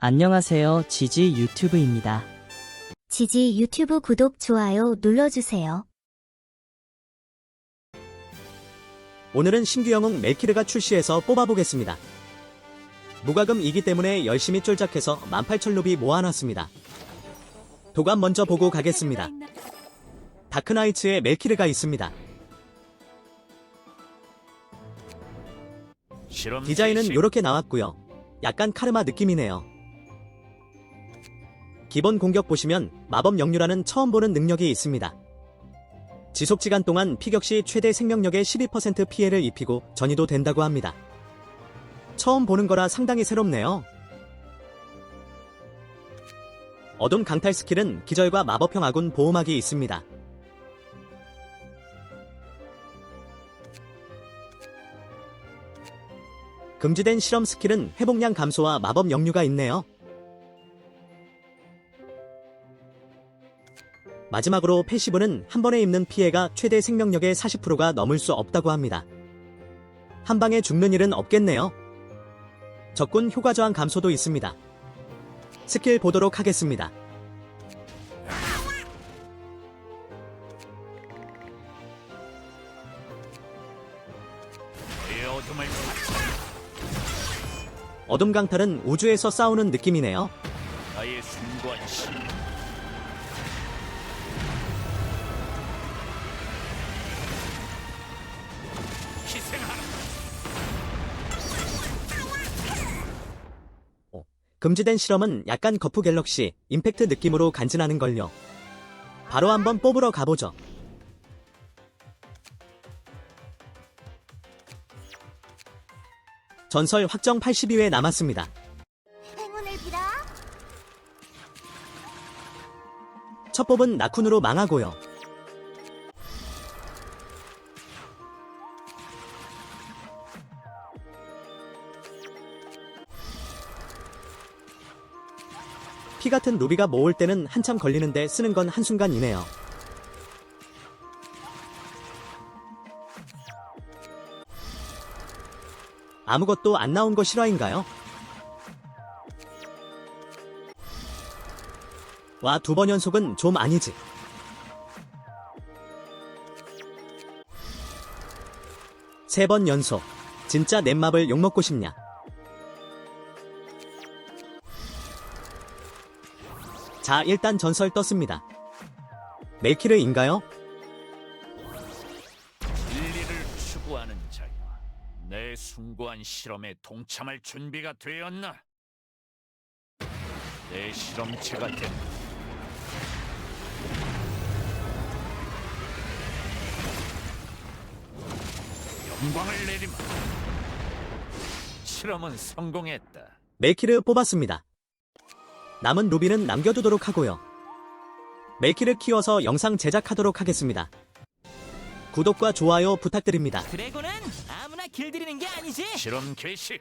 안녕하세요. 지지 유튜브입니다. 지지 유튜브 구독, 좋아요 눌러주세요. 오늘은 신규 영웅 멜키르가 출시해서 뽑아보겠습니다. 무과금이기 때문에 열심히 쫄작해서 18,000루비 모아놨습니다. 도감 먼저 보고 가겠습니다. 다크나이츠에 멜키르가 있습니다. 디자인은. 이렇게 나왔고요. 약간 카르마 느낌이네요. 기본 공격 보시면 마법 역류라는 처음 보는 능력이 있습니다. 지속 기간 동안 피격 시 최대 생명력의 12% 피해를 입히고 전이도 된다고 합니다. 처음 보는 거라 상당히 새롭네요. 어둠 강탈 스킬은 기절과 마법형 아군 보호막이 있습니다. 금지된 실험 스킬은 회복량 감소와 마법 역류가 있네요. 마지막으로 패시브는 한 번에 입는 피해가 최대 생명력의 40%가 넘을 수 없다고 합니다. 한 방에 죽는 일은 없겠네요. 적군 효과 저항 감소도 있습니다. 스킬 보도록 하겠습니다. 어둠 강탈은 우주에서 싸우는 느낌이네요. 나의 순관시 금지된 실험은 약간 거푸 갤럭시, 임팩트 느낌으로 간지나는 걸요. 바로 한번 뽑으러 가보죠. 전설 확정 82회 남았습니다. 행운을 빌어. 첫 뽑은 나쿤으로 망하고요. 피 같은 루비가 모을 때는 한참 걸리는데 쓰는 건 한순간이네요. 아무것도 안 나온 거 실화인가요? 와, 두 번 연속은 좀 아니지. 세 번 연속. 진짜 넷맙을 욕먹고 싶냐? 자, 일단 전설 떴습니다. 멜키르인가요? 진리를 추구하는 자여 내 숭고한 실험에 동참할 준비가 되었나? 내 실험체가 된 영광을 내리마 실험은 성공했다 멜키르 뽑았습니다. 남은 루비는 남겨두도록 하고요. 멜키르 키워서 영상 제작하도록 하겠습니다. 구독과 좋아요 부탁드립니다. 드래곤은 아무나 길들이는 게 아니지. 실험 개시